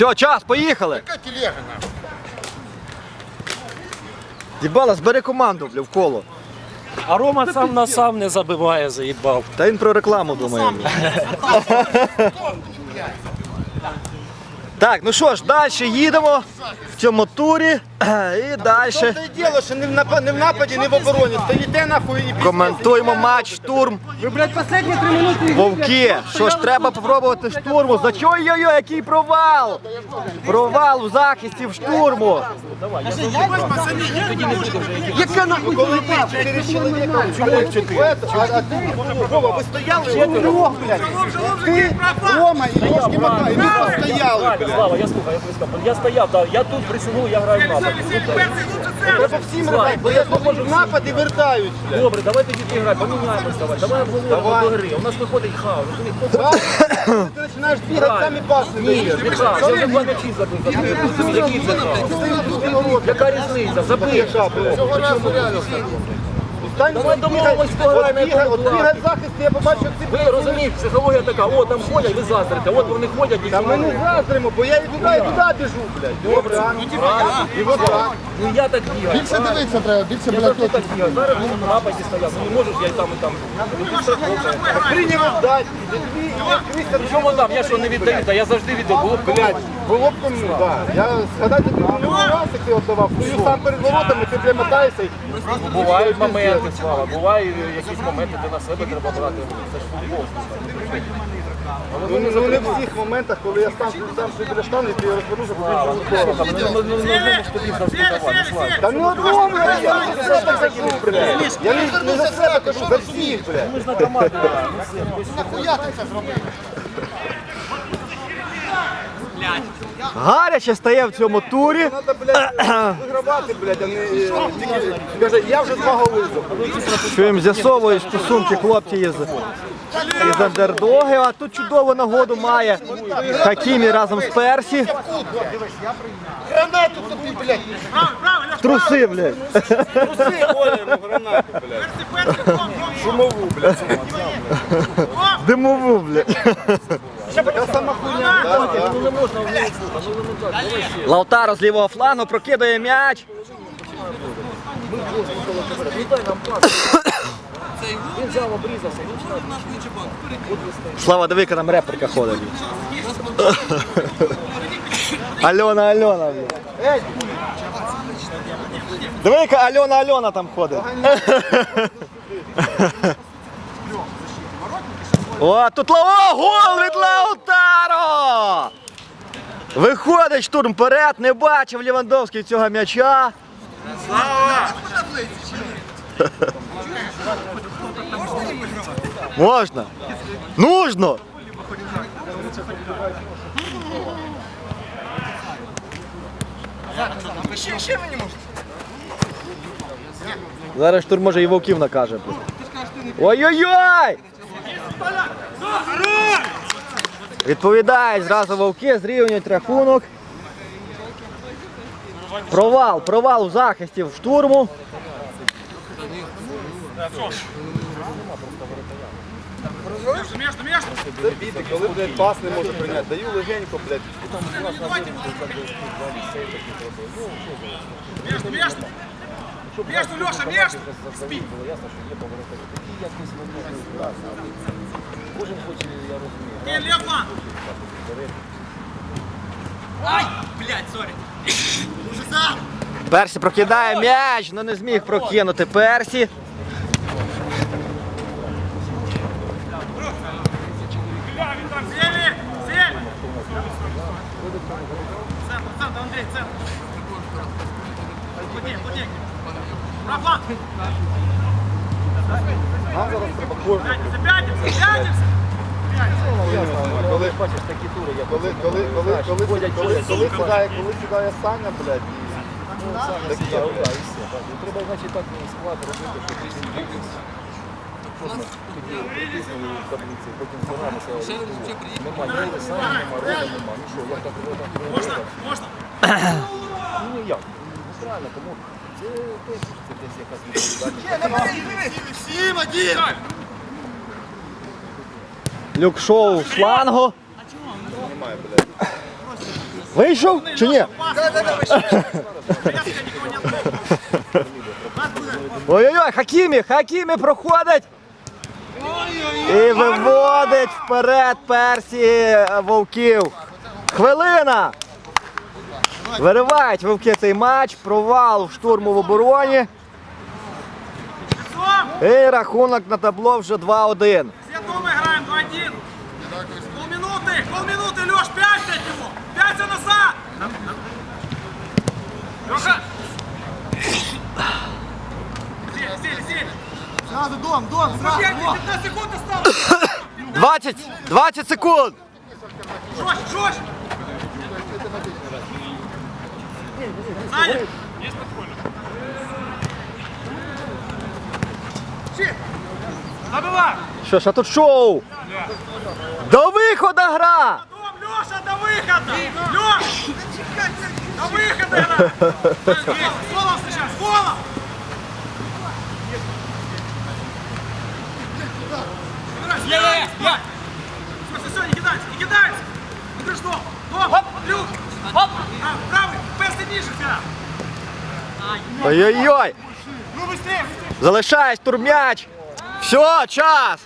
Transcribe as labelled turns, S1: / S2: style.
S1: Все, час, поїхали.
S2: Яка телега нахуй?
S1: Дібала, збери команду, бля, в коло.
S3: А Рома сам на сам не забиває, заїбав.
S1: Та він про рекламу думає. Так, ну що ж, далі їдемо в цьому турі. І далі
S2: Це діло, що не в нападі, не в нападі, не в обороні. Стоїте нахуй і
S1: коментуємо матч штурм.
S4: Ви, блядь, последні три минути.
S1: Вовки, що ж треба попробувати штурму? За чого йо який провал? Провал в захисті в штурму.
S4: Яка нахуй
S2: Коли ми чотири чоловіка, чому їх чотири? А, а ти, Вова, ви стояли трьох, блядь. Ти, Рома і ми постояли, блядь.
S3: Слава, я слухаю, я близько. Я стояв, да, я тут присягнув, я граю в напад.
S2: Треба всім грати, бо я можу напади блядь.
S3: Добре, давайте грати, поміняємось, давай. Давай обговоримо до гри. У нас виходить хаос.
S2: Ти починаєш бігати, самі паси
S3: Ні, не хаос. Я вже два м'ячі забив. Який це хаос? Яка різниця? Забив.
S2: Цього
S3: разу
S2: от
S3: домовимось,
S2: бігай,
S3: грає на
S2: от бігай захист, я побачив, як ти
S3: Ви розумієте, психологія така, о, там ходять, ви заздрите, от вони ходять і
S2: Та ми не заздримо, бо я і туди, і туди біжу, блядь. Добре, а? І так.
S3: Ну я так бігаю.
S5: Більше дивитися треба, більше
S3: Я
S5: блядь,
S3: завжди так бігаю. Зараз в нападі стояв. Ну не можеш, я і там, і там.
S2: Прийняв дати.
S3: Чому там? Я що не віддаю? Та я завжди віддаю. Було б.
S2: Блядь, було б кому, так. Я згадати тобі минулий раз, як ти віддавав, стою сам перед воротами, ти бля мотаєшся.
S3: Бувають моменти, слава. Бувають якісь моменти, де на себе треба брати. Це ж футбол.
S2: Ну, не- ну не в всіх моментах, коли я сам сам собі біля штани, ти розвернувся,
S3: Слава,
S2: потім
S3: ну, слухай, ну, ну, ну, ну, ну, ж тобі завжди давати, слава.
S2: Та не одного, я не за себе кажу, блядь. Я не, не за себе кажу, за всіх, блядь.
S3: Ми ж на команду.
S5: Нахуя ти це зробив?
S1: Гаряче стає в цьому турі.
S2: Треба, блядь, вигравати, блядь, а не... е, тільки- Каже, я вже два голи забив.
S1: Що їм з'ясовують стосунки хлопці із, із андердоги, а тут чудову нагоду має Хакімі разом з Персі.
S2: Гранату тобі, блядь.
S1: Труси, блядь.
S2: Шумову, блядь.
S1: Димову, блядь.
S2: Така сама хуйня. Да, да.
S1: Лаутаро з лівого флангу прокидає м'яч. Слава, диви-ка там репліка ходить. Альона, Альона. Диви-ка Альона, Альона там ходить. О, тут Ла- О, гол від Лаутаро! Виходить штурм вперед, не бачив Лівандовський цього м'яча. Можна. Нужно. Зараз штурм може і вовків накаже. Ой-ой-ой! Відповідають зразу вовки, зрівнюють рахунок. Провал, провал у захисті в штурму.
S2: Це біти, коли, блядь, пас не може прийняти. Даю легенько, блядь.
S6: Между, между! Между, Леша, между! Спи! Ты лев фланг! Ай! Блядь, сори!
S1: Персі прокидає м'яч, але не зміг прокинути Персі.
S2: Нам зараз треба кожен.
S6: Пятимся, пятимся,
S2: Коли,
S3: Бачиш, такі тури, як
S2: коли, коли, коли, коли, коли, коли, коли сідає, коли сідає Саня, блядь, і такі,
S3: і все. так. І Треба, значить, так склад робити, щоб. Щоб нас тоді притиснули в таблиці, потім. Нема ні Олександра, нема Рода, нема. Ну що, як так Рода?
S6: Можно, можно!
S3: Ну як? Ну правильно, тому це теж це десь якась відповідальність.
S6: Всем один!
S1: Люк шоу флангу. Вийшов чи ні? Ой-ой-ой, Хакімі, Хакімі проходить. І виводить вперед Персі Вовків. Хвилина. Виривають вовки цей матч, провал в штурму в обороні. І рахунок на табло вже 2-1.
S6: 2-1. Полминуты, полминуты, Леш, 5 от него. 5 назад. Леша. Сели, сели, сели.
S2: Сразу дом, дом,
S6: Побеги, 15 секунд осталось.
S1: 20, 20 секунд.
S6: Жестче, жестче. Саня. Есть подпольно. Щит. Забывай.
S1: Що а тут шоу? До виходу гра!
S6: Дом, Леша, до выхода! Леш! До выхода игра! Фолов сейчас, фолов! Е, Все, все, не кидайся, не кидайся! Ну ты что? Дом, Андрюх! А, правый, перси ниже тебя!
S1: Ой-ой-ой!
S6: Ну быстрее, быстрее!
S1: Залишає штурм'яч. Все, час.